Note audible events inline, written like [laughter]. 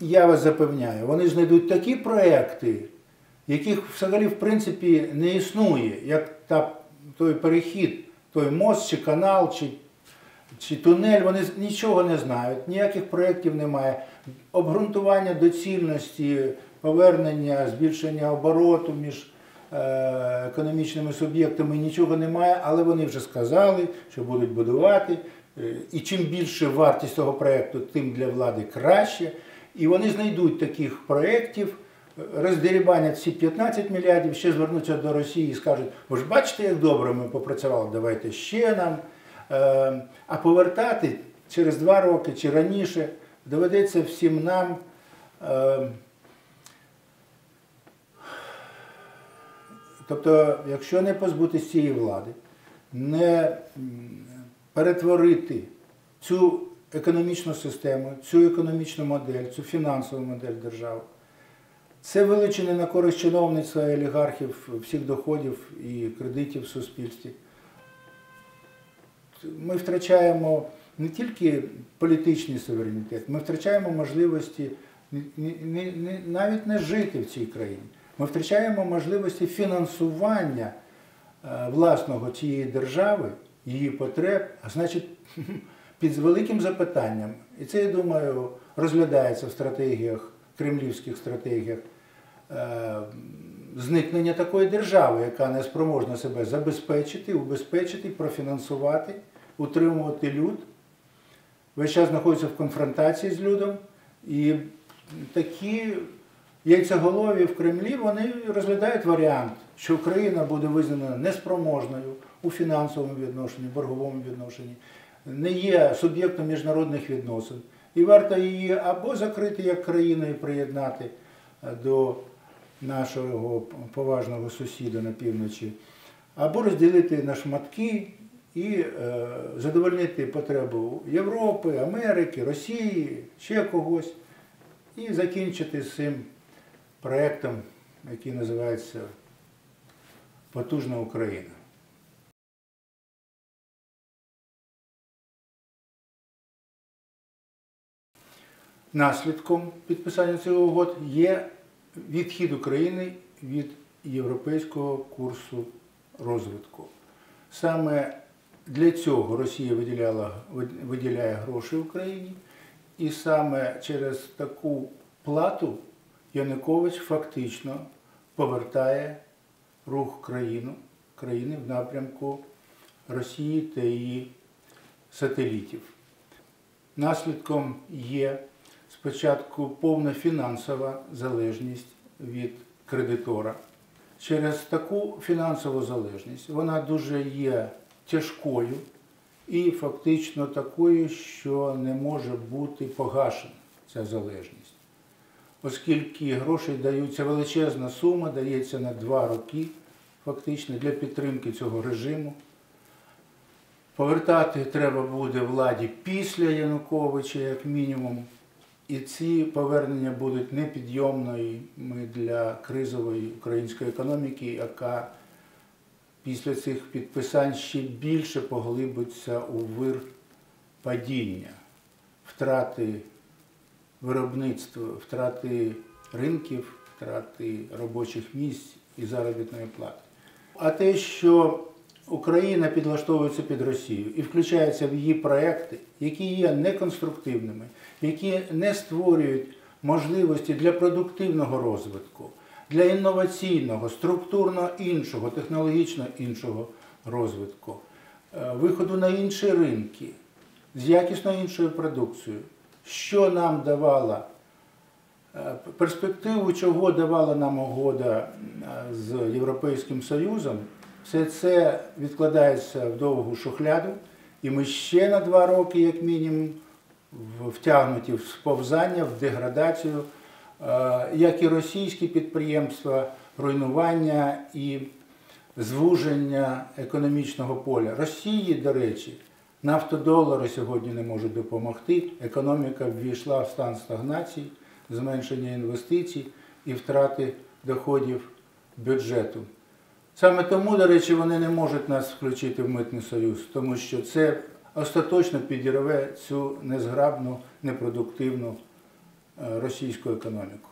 Я вас запевняю, вони знайдуть такі проекти, яких взагалі в принципі не існує, як та, той перехід, той мост чи канал, чи, чи тунель, вони нічого не знають, ніяких проєктів немає. Обґрунтування доцільності, повернення, збільшення обороту між е, економічними суб'єктами нічого немає, але вони вже сказали, що будуть будувати. Е, І чим більше вартість того проєкту, тим для влади краще. І вони знайдуть таких проєктів, роздерібанять всі 15 мільярдів, ще звернуться до Росії і скажуть, ви ж бачите, як добре ми попрацювали, давайте ще нам. Е, А повертати через два роки чи раніше доведеться всім нам. е, Тобто, якщо не позбутися цієї влади, не перетворити цю економічну систему, цю економічну модель, цю фінансову модель держави, це вилучення на користь чиновництва і олігархів всіх доходів і кредитів в суспільстві. Ми втрачаємо не тільки політичний суверенітет, ми втрачаємо можливості навіть не жити в цій країні. Ми втрачаємо можливості фінансування е, власного цієї держави, її потреб, а значить, [laughs] під великим запитанням, і це, я думаю, розглядається в стратегіях, кремлівських стратегіях, е, зникнення такої держави, яка не спроможна себе забезпечити, убезпечити, профінансувати, утримувати люд, весь час знаходиться в конфронтації з людом. І такі яйцеголові в Кремлі вони розглядають варіант, що Україна буде визнана неспроможною у фінансовому відношенні, борговому відношенні, не є суб'єктом міжнародних відносин. І варто її або закрити як країну і приєднати е, до нашого поважного сусіда на півночі, або розділити на шматки і е, задовольнити потребу Європи, Америки, Росії, ще когось, і закінчити з цим проєктом, який називається Потужна Україна. Наслідком підписання цих угод є відхід України від європейського курсу розвитку. Саме для цього Росія виділяла, виділяє гроші Україні, і саме через таку плату Янукович фактично повертає рух країну, країни в напрямку Росії та її сателітів. Наслідком є спочатку повна фінансова залежність від кредитора. Через таку фінансову залежність вона дуже є тяжкою і фактично такою, що не може бути погашена ця залежність. Оскільки грошей даються величезна сума, дається на два роки, фактично, для підтримки цього режиму. Повертати треба буде владі після Януковича, як мінімум. І ці повернення будуть непідйомними для кризової української економіки, яка після цих підписань ще більше поглибиться у вир падіння, втрати виробництва, втрати ринків, втрати робочих місць і заробітної плати. А те, що Україна підлаштовується під Росію і включається в її проекти, які є неконструктивними, які не створюють можливості для продуктивного розвитку, для інноваційного, структурно іншого, технологічно іншого розвитку, е, виходу на інші ринки з якісно іншою продукцією, що нам давала е, перспективу, чого давала нам угода е, з Європейським Союзом, все це відкладається в довгу шухляду, і ми ще на два роки, як мінімум, втягнуті в сповзання, в деградацію, е, як і російські підприємства, руйнування і звуження економічного поля. Росії, до речі, нафтодолари сьогодні не можуть допомогти. Економіка ввійшла в стан стагнації, зменшення інвестицій і втрати доходів бюджету. Саме тому, до речі, вони не можуть нас включити в митний союз, тому що це остаточно підірве цю незграбну, непродуктивну е, російську економіку.